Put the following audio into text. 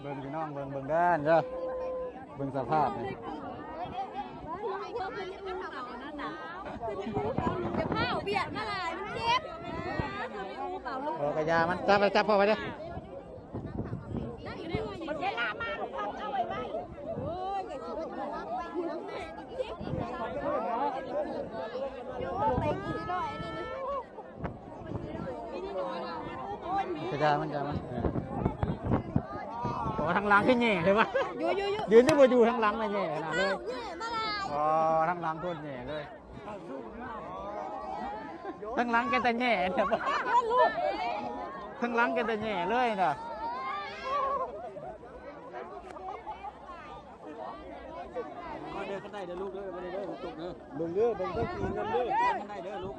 เบิ่งพี่น้องเบิ่งเบิ่งด้านเด้อเบิ่งสภาพนี่จะผ้าเบียดมาลายมันเจ็บเปล่าลูกเออกระยามันจับไปจับพอไปเด้อมันเวลามาเอาไว้ไว้โอ้ยอย่าไว้ไปกิด้วยอันนี้นะโอ้ยกระยามันกระยามัน ทางหลังขึ้นแง่เลยวะอยู่อยู่อยู่ยืนที่บ่อยู่ทางหลังเลยแง่ขนาดเลยเนี่ยมาลายอ๋อทางหลังโคตรแง่เลยทางหลังแกแต่แง่เนี่ยบ่ทางหลังแกแต่แง่เลยน่ะมาเดินกันได้เด้อลูกเด้อมาเดินเด้อลูกตุกเด้อเบิ่งเด้อเบิ่งต้องกินเงินเด้อเดินกันได้เด้อลูก